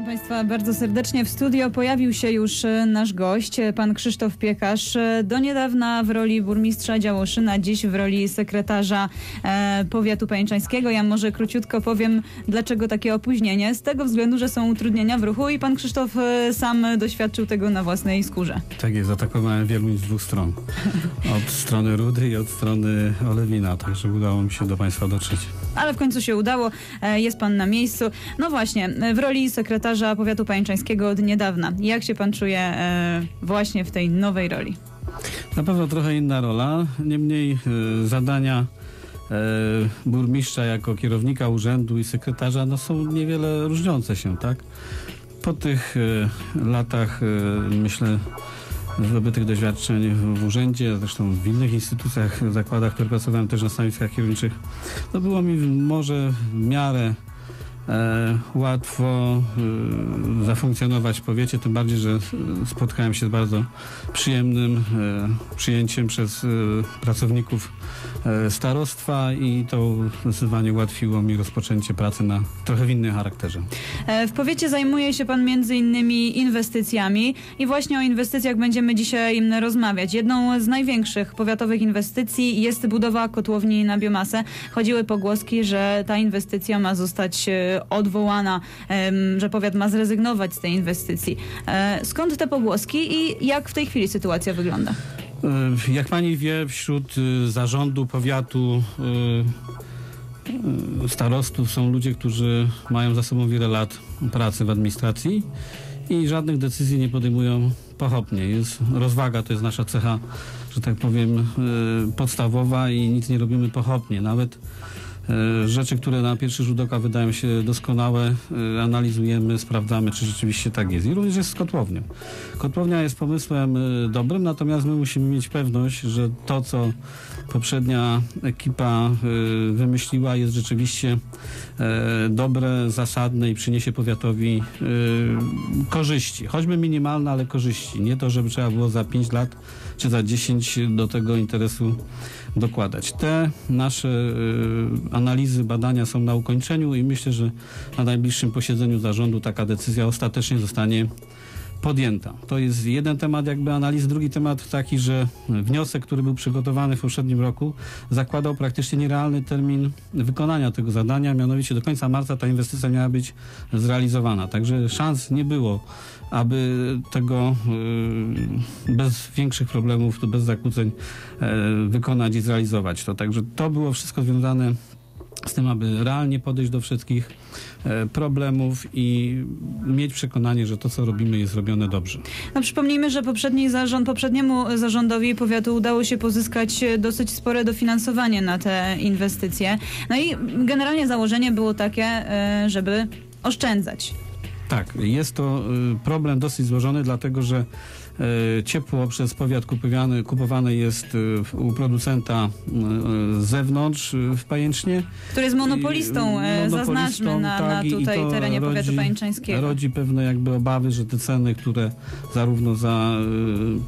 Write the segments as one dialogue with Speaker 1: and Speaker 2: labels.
Speaker 1: Witam Państwa bardzo serdecznie. W studio pojawił się już e, nasz gość, e, pan Krzysztof Piekarz. E, Do niedawna w roli burmistrza Działoszyna, dziś w roli sekretarza powiatu pajęczańskiego. Ja może króciutko powiem, dlaczego takie opóźnienie. Z tego względu, że są utrudnienia w ruchu i pan Krzysztof sam doświadczył tego na własnej skórze.
Speaker 2: Tak jest, atakowałem wielu z dwóch stron. Od strony Rudy i od strony Olewina, także udało mi się do Państwa dotrzeć.
Speaker 1: Ale w końcu się udało, jest pan na miejscu. No właśnie, w roli sekretarza powiatu pajęczańskiego od niedawna. Jak się pan czuje e, właśnie w tej nowej roli?
Speaker 2: Na pewno trochę inna rola, niemniej e, zadania e, burmistrza jako kierownika urzędu i sekretarza no, są niewiele różniące się, tak? Po tych latach, myślę, zdobytych doświadczeń w, urzędzie, zresztą w innych instytucjach, zakładach, które pracowałem też na stanowiskach kierowniczych, to było mi może w miarę łatwo e, zafunkcjonować w powiecie, tym bardziej, że e, spotkałem się z bardzo przyjemnym e, przyjęciem przez e, pracowników e, starostwa i to zdecydowanie ułatwiło mi rozpoczęcie pracy na trochę w innym charakterze.
Speaker 1: E, W powiecie zajmuje się pan między innymi inwestycjami i właśnie o inwestycjach będziemy dzisiaj rozmawiać. Jedną z największych powiatowych inwestycji jest budowa kotłowni na biomasę. Chodziły pogłoski, że ta inwestycja ma zostać e, odwołana, em, że powiat ma zrezygnować z tej inwestycji. E, Skąd te pogłoski i jak w tej chwili sytuacja wygląda?
Speaker 2: E, Jak pani wie, wśród e, zarządu powiatu e, starostów są ludzie, którzy mają za sobą wiele lat pracy w administracji i żadnych decyzji nie podejmują pochopnie. Jest rozwaga, to jest nasza cecha, że tak powiem, podstawowa i nic nie robimy pochopnie. Nawet rzeczy, które na pierwszy rzut oka wydają się doskonałe, e, analizujemy, sprawdzamy, czy rzeczywiście tak jest. I również jest z kotłownią. Kotłownia jest pomysłem e, dobrym, natomiast my musimy mieć pewność, że to, co poprzednia ekipa e, wymyśliła, jest rzeczywiście e, dobre, zasadne i przyniesie powiatowi e, korzyści. Choćby minimalne, ale korzyści. Nie to, żeby trzeba było za 5 lat czy za 10 do tego interesu dokładać. Te nasze e, analizy, badania są na ukończeniu i myślę, że na najbliższym posiedzeniu zarządu taka decyzja ostatecznie zostanie podjęta. To jest jeden temat jakby analiz. Drugi temat taki, że wniosek, który był przygotowany w poprzednim roku zakładał praktycznie nierealny termin wykonania tego zadania, mianowicie do końca marca ta inwestycja miała być zrealizowana. Także szans nie było, aby tego y, bez większych problemów, bez zakłóceń e, wykonać i zrealizować to. Także to było wszystko związane z tym, aby realnie podejść do wszystkich e, problemów i mieć przekonanie, że to, co robimy, jest robione dobrze.
Speaker 1: No przypomnijmy, że poprzedni zarząd, poprzedniemu zarządowi powiatu udało się pozyskać dosyć spore dofinansowanie na te inwestycje. No i generalnie założenie było takie, e, żeby oszczędzać.
Speaker 2: Tak, jest to y, problem dosyć złożony, dlatego że ciepło przez powiat kupowane, kupowane jest w- u producenta y, z zewnątrz w Pajęcznie.
Speaker 1: Który jest monopolistą, e,
Speaker 2: monopolistą,
Speaker 1: zaznaczmy, na,
Speaker 2: tak,
Speaker 1: na tutaj terenie powiatu
Speaker 2: rodzi-
Speaker 1: pajęczańskiego.
Speaker 2: Rodzi pewne jakby obawy, że te ceny, które zarówno za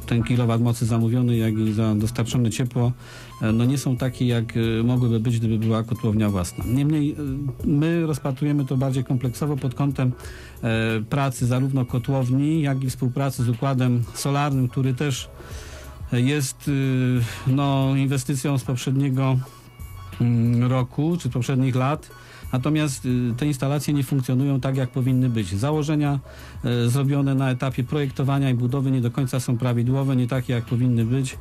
Speaker 2: ten kilowat mocy zamówiony, jak i za dostarczone ciepło, e, no nie są takie, jak y, mogłyby być, gdyby była kotłownia własna. Niemniej y, my rozpatrujemy to bardziej kompleksowo pod kątem e, pracy zarówno kotłowni, jak i współpracy z układem solarnym, który też jest no, inwestycją z poprzedniego mm, roku czy poprzednich lat. Natomiast y, te instalacje nie funkcjonują tak, jak powinny być. Założenia e, zrobione na etapie projektowania i budowy nie do końca są prawidłowe, nie takie, jak powinny być.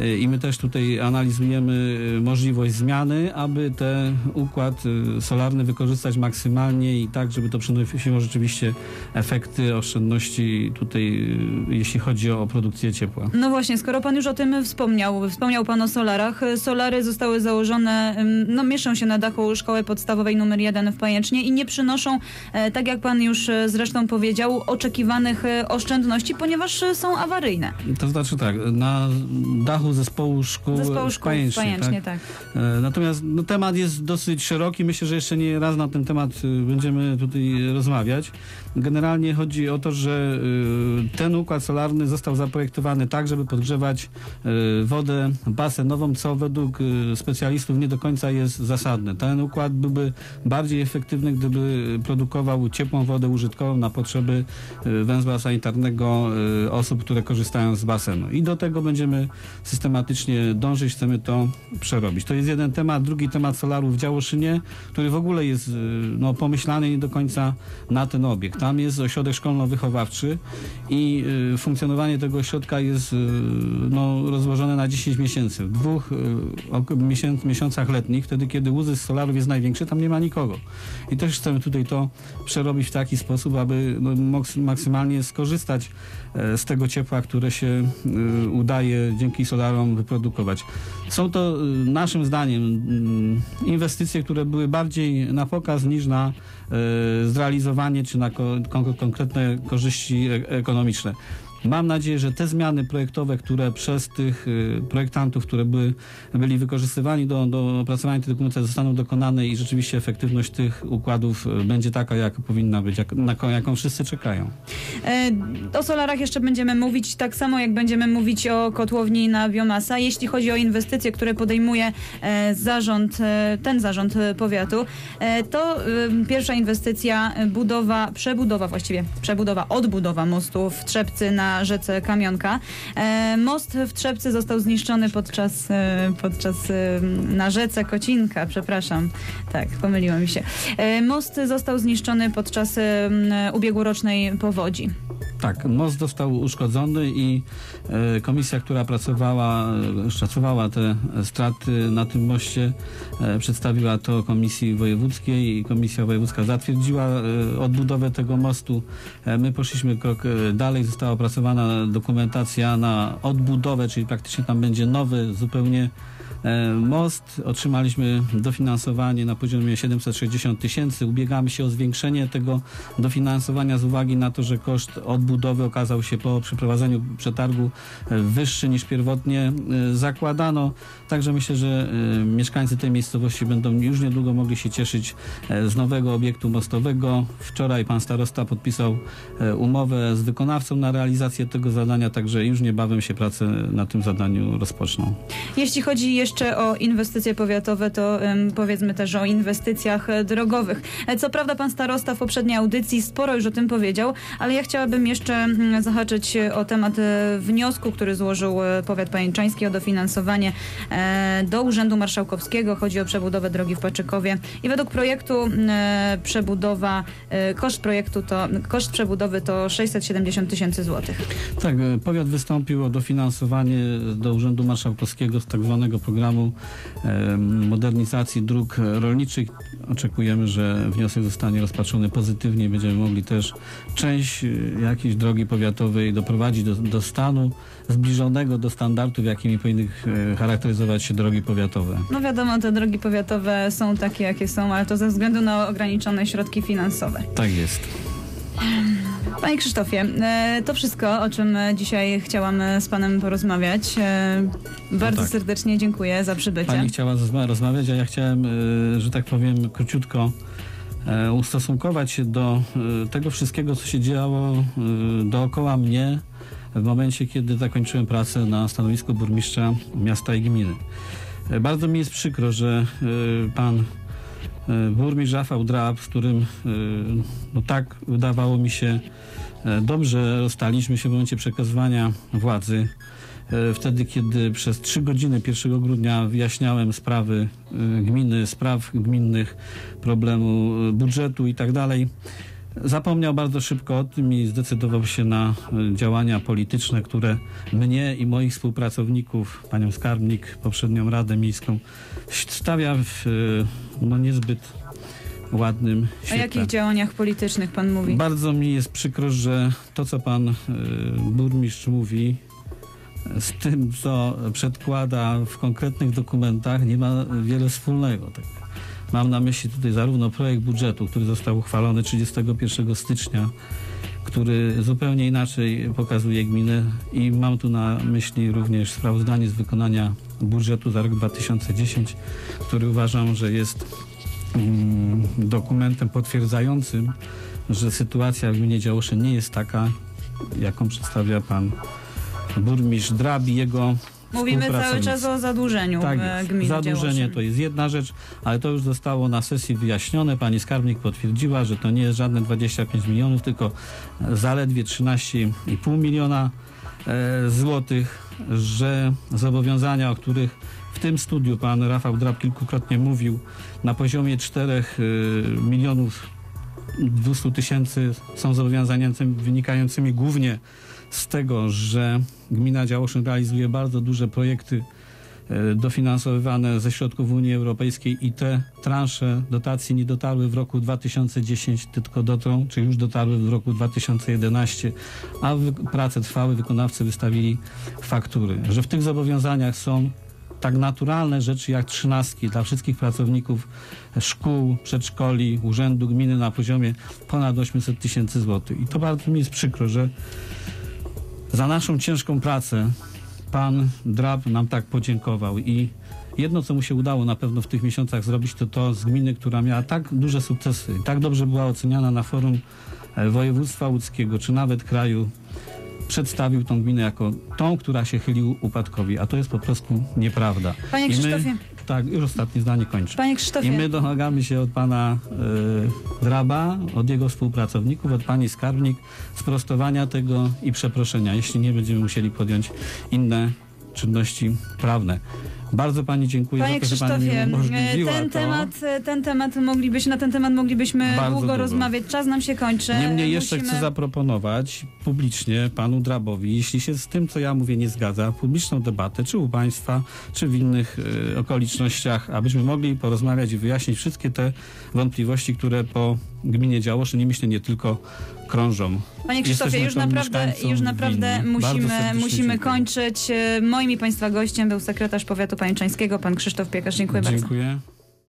Speaker 2: E, I my też tutaj analizujemy możliwość zmiany, aby ten układ solarny wykorzystać maksymalnie i tak, żeby to przynosiło rzeczywiście efekty oszczędności tutaj, jeśli chodzi o produkcję ciepła.
Speaker 1: No właśnie, skoro pan już o tym wspomniał, wspomniał pan o solarach. Solary zostały założone, no mieszczą się na dachu szkoły podstawowej numer 1 w Pajęcznie i nie przynoszą, e, tak jak pan już e, zresztą powiedział, oczekiwanych e, oszczędności, ponieważ są awaryjne.
Speaker 2: To znaczy tak, na dachu zespołu szkół,
Speaker 1: Zespołu
Speaker 2: w
Speaker 1: szkół w
Speaker 2: Pajęcznie,
Speaker 1: Pajęcznie,
Speaker 2: tak?
Speaker 1: tak.
Speaker 2: E, Natomiast no, temat jest dosyć szeroki. Myślę, że jeszcze nie raz na ten temat będziemy tutaj rozmawiać. Generalnie chodzi o to, że y, ten układ solarny został zaprojektowany tak, żeby podgrzewać y, wodę basenową, co według y, specjalistów nie do końca jest zasadne. Ten układ byłby bardziej efektywny, gdyby produkował ciepłą wodę użytkową na potrzeby węzła sanitarnego osób, które korzystają z basenu. I do tego będziemy systematycznie dążyć, chcemy to przerobić. To jest jeden temat. Drugi temat solarów w Działoszynie, który w ogóle jest no, pomyślany nie do końca na ten obiekt. Tam jest ośrodek szkolno-wychowawczy i y, funkcjonowanie tego ośrodka jest y, no, rozłożone na 10 miesięcy. W dwóch y, miesięc, miesiącach letnich, wtedy kiedy uzysk solarów jest największy, tam nie ma nikogo. I też chcemy tutaj to przerobić w taki sposób, aby no, maksymalnie skorzystać e, z tego ciepła, które się udaje dzięki solarom wyprodukować. Są to naszym zdaniem mm, inwestycje, które były bardziej na pokaz niż na e, zrealizowanie czy na konkretne korzyści e- ekonomiczne. Mam nadzieję, że te zmiany projektowe, które przez tych y, projektantów, które były, byli wykorzystywani do, do opracowania tej dokumentacji zostaną dokonane i rzeczywiście efektywność tych układów y, będzie taka, jak powinna być, jak, na jaką wszyscy czekają.
Speaker 1: E, O solarach jeszcze będziemy mówić, tak samo jak będziemy mówić o kotłowni na biomasę. Jeśli chodzi o inwestycje, które podejmuje e, zarząd, e, ten zarząd powiatu, to pierwsza inwestycja, budowa, przebudowa właściwie, przebudowa, odbudowa mostu w Trzepcy na rzece Kamionka. E, Most w Trzepcy został zniszczony podczas, e, podczas e, na rzece Kocinka, przepraszam. Tak, pomyliło mi się. Most został zniszczony podczas ubiegłorocznej powodzi.
Speaker 2: Tak, most został uszkodzony i e, komisja, która pracowała, e, szacowała te straty na tym moście, e, przedstawiła to komisji wojewódzkiej i komisja wojewódzka zatwierdziła odbudowę tego mostu. My poszliśmy krok dalej, została opracowana dokumentacja na odbudowę, czyli praktycznie tam będzie nowy zupełnie Most otrzymaliśmy dofinansowanie na poziomie 760 tysięcy. Ubiegamy się o zwiększenie tego dofinansowania z uwagi na to, że koszt odbudowy okazał się po przeprowadzeniu przetargu e, wyższy niż pierwotnie e, zakładano. Także myślę, że e, mieszkańcy tej miejscowości będą już niedługo mogli się cieszyć e, z nowego obiektu mostowego. Wczoraj pan starosta podpisał e, umowę z wykonawcą na realizację tego zadania, także już niebawem się prace na tym zadaniu rozpoczną.
Speaker 1: Jeśli chodzi jeszcze o inwestycje powiatowe, to powiedzmy też o inwestycjach e, drogowych. E, Co prawda pan starosta w poprzedniej audycji sporo już o tym powiedział, ale ja chciałabym jeszcze mm, zahaczyć e, o temat wniosku, który złożył powiat pajęczański o dofinansowanie do Urzędu Marszałkowskiego. Chodzi o przebudowę drogi w Paczykowie i według projektu przebudowa, koszt projektu to, koszt przebudowy to 670 tysięcy złotych.
Speaker 2: Tak, powiat wystąpił o dofinansowanie do Urzędu Marszałkowskiego z tak zwanego programu e, modernizacji dróg rolniczych. Oczekujemy, że wniosek zostanie rozpatrzony pozytywnie będziemy mogli też część e, jakiejś drogi powiatowej doprowadzić do, do stanu zbliżonego do standardów, jakimi powinny e, charakteryzować się drogi powiatowe.
Speaker 1: No wiadomo, te drogi powiatowe są takie, jakie są, ale to ze względu na ograniczone środki finansowe.
Speaker 2: Tak jest.
Speaker 1: Panie Krzysztofie, e, to wszystko, o czym dzisiaj chciałam z Panem porozmawiać. E, Bardzo
Speaker 2: tak.
Speaker 1: serdecznie dziękuję za przybycie.
Speaker 2: Pani chciała rozmawiać, a ja chciałem, e, że tak powiem, króciutko ustosunkować się do tego wszystkiego, co się działo dookoła mnie w momencie, kiedy zakończyłem pracę na stanowisku burmistrza miasta i gminy. Bardzo mi jest przykro, że pan burmistrz Rafał Drab, z którym e, no tak wydawało mi się e, dobrze rozstaliśmy się w momencie przekazywania władzy. E, Wtedy, kiedy przez trzy godziny 1 grudnia wyjaśniałem sprawy e, gminy, spraw gminnych, problemu e, budżetu i tak dalej, zapomniał bardzo szybko o tym i zdecydował się na e, działania polityczne, które mnie i moich współpracowników, panią skarbnik, poprzednią Radę Miejską, stawia w e, no, niezbyt ładnym
Speaker 1: O
Speaker 2: świetle.
Speaker 1: jakich działaniach politycznych Pan mówi?
Speaker 2: Bardzo mi jest przykro, że to, co pan y, burmistrz mówi, z tym, co przedkłada w konkretnych dokumentach, nie ma wiele wspólnego. Tak. Mam na myśli tutaj zarówno projekt budżetu, który został uchwalony 31 stycznia, który zupełnie inaczej pokazuje gminę i mam tu na myśli również sprawozdanie z wykonania budżetu za rok 2010, który uważam, że jest mm, dokumentem potwierdzającym, że sytuacja w gminie Działoszyn nie jest taka, jaką przedstawia pan burmistrz Drab i jego
Speaker 1: Mówimy cały czas o zadłużeniu
Speaker 2: Tak
Speaker 1: e,
Speaker 2: jest.
Speaker 1: gminy
Speaker 2: Zadłużenie
Speaker 1: Działoszyn.
Speaker 2: to jest jedna rzecz, ale to już zostało na sesji wyjaśnione. Pani skarbnik potwierdziła, że to nie jest żadne 25 milionów, tylko zaledwie 13,5 miliona złotych, że zobowiązania, o których w tym studiu pan Rafał Drab kilkukrotnie mówił, na poziomie 4 e, milionów 200 tysięcy są zobowiązaniami wynikającymi głównie z tego, że gmina Działoszyn realizuje bardzo duże projekty e, dofinansowywane ze środków Unii Europejskiej i te transze dotacji nie dotarły w roku 2010, tylko dotrą, czy już dotarły w roku 2011, a prace trwały, wykonawcy wystawili faktury. Że w tych zobowiązaniach są tak naturalne rzeczy jak trzynastki dla wszystkich pracowników szkół, przedszkoli, urzędu gminy na poziomie ponad 800 tysięcy złotych. I to bardzo mi jest przykro, że za naszą ciężką pracę pan Drab nam tak podziękował i jedno, co mu się udało na pewno w tych miesiącach zrobić, to to z gminy, która miała tak duże sukcesy, tak dobrze była oceniana na forum e, województwa łódzkiego, czy nawet kraju, przedstawił tą gminę jako tą, która się chylił upadkowi, a to jest po prostu nieprawda.
Speaker 1: Panie Krzysztofie,
Speaker 2: Tak, już ostatnie zdanie kończę.
Speaker 1: panie
Speaker 2: I
Speaker 1: Krzysztofie,
Speaker 2: my domagamy się od pana y, Draba, od jego współpracowników, od pani skarbnik sprostowania tego i przeproszenia, jeśli nie będziemy musieli podjąć inne czynności prawne. Bardzo pani dziękuję
Speaker 1: Panie
Speaker 2: za to, że pani mi
Speaker 1: Krzysztofie, ten
Speaker 2: to.
Speaker 1: temat, ten temat moglibyśmy, na ten temat moglibyśmy długo,
Speaker 2: długo.
Speaker 1: rozmawiać. Czas nam się kończy.
Speaker 2: Niemniej jeszcze
Speaker 1: Musimy-
Speaker 2: chcę zaproponować publicznie panu Drabowi, jeśli się z tym, co ja mówię, nie zgadza, publiczną debatę, czy u państwa, czy w innych y, okolicznościach, abyśmy mogli porozmawiać i wyjaśnić wszystkie te wątpliwości, które po gminie Działoszyn i myślę nie tylko krążą.
Speaker 1: Panie Krzysztofie, już naprawdę, już naprawdę
Speaker 2: winni.
Speaker 1: Musimy, musimy
Speaker 2: dziękuję.
Speaker 1: kończyć. E, Moim i Państwa gościem był sekretarz powiatu pańczańskiego, pan Krzysztof Piekarz. Dziękuję bardzo.
Speaker 2: Dziękuję.